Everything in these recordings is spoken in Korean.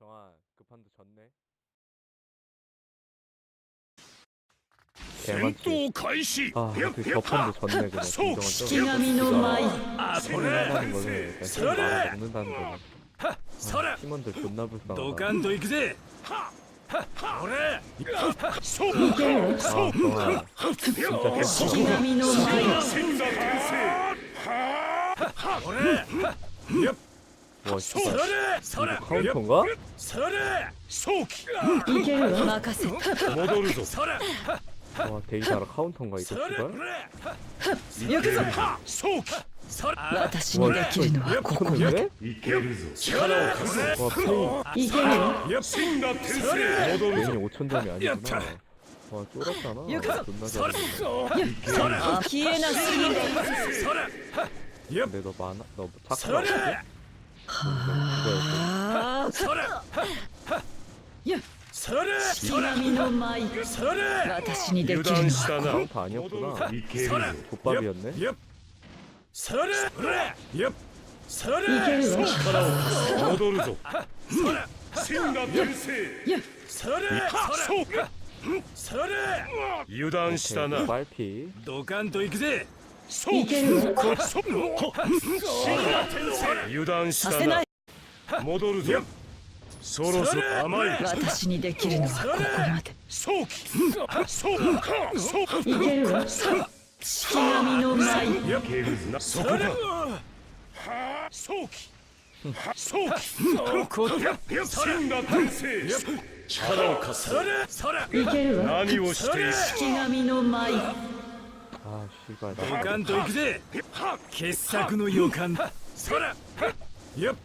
정아 급한도 졌네. 개만치. 戦闘開始 아, 그 저판도 졌네 그냥. 소! 인정한 死神の舞あそ 팀을 れ 하는 거는 일단そ 힘을 れ 많이 먹는다는 거는. それ 아, 팀원들 존나 ド 불쌍하다. カンと行くぜ俺そう 逃げろ 아, 정아. 진짜 개꿀. 死神の舞死んだ天性俺やっ 와, そ 진짜. れそれ 카운터인가? それ早期逃げるわ任せた戻るぞそれ 와, 데이터라 카운터인가 이거 それ 씨발? 行くぞ早期それ私にできるのはここまで 왜? いけるぞ力を貸せ 와, 페이 逃げるわやっ死んだ天性戻るぞ 괜히 5천 점이 아니구나. 와, 쫄았잖아. 존나 잘했네. 消えなすぎるそれやっ 근데 너 많아? 너 そ 착하다. れ ああそれやそれ死神の舞それ私にできるのはな 카운터 아니었구나. いけるぞ 족밥이었네. やっそれやっそれ逃げるわ力を貸せ戻るぞそれ死んだ天性やそれそうかそれ油断したな 빨피. ドカンと行くぜ いける油断したな戻るぞそろそろ甘い私にできるのはここまでいけるわ神の舞いけるなそこだこだ神が力を貸さいけるわ。何をしている？神の舞。아, 씨발. ド 나 カンと行くぜ傑作の予感だそれやっ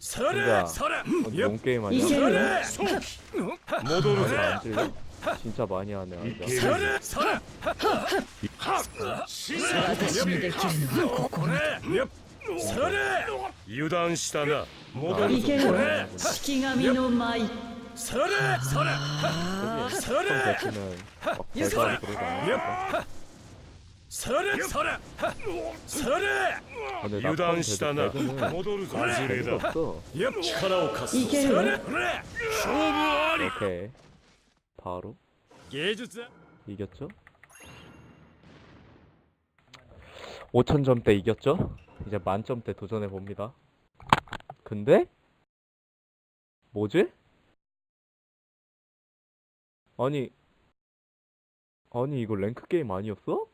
それ 진짜 それ 용 게임 逃 아니야? げるわ早期戻るぜ 안 질려? 진짜 많이 하네. 아이가. それそれ死んだ私にできるのはここまでやっそれ油断したな戻るぞ逃げるわ死神の舞それそれそれ 좀 됐으면 막 대단히 그러지 않았을 까? それそれそれ 근데 나 油断したな 배드는 戻るぞ 재미가 없어. やっ力を貸逃げるわ勝負あり 오케이. 바로 芸術 이겼죠? 5천점대 이겼죠? 이제 만점대 도전해 봅니다. 근데? 뭐지? 아니 아니 이거 랭크 게임 아니었어?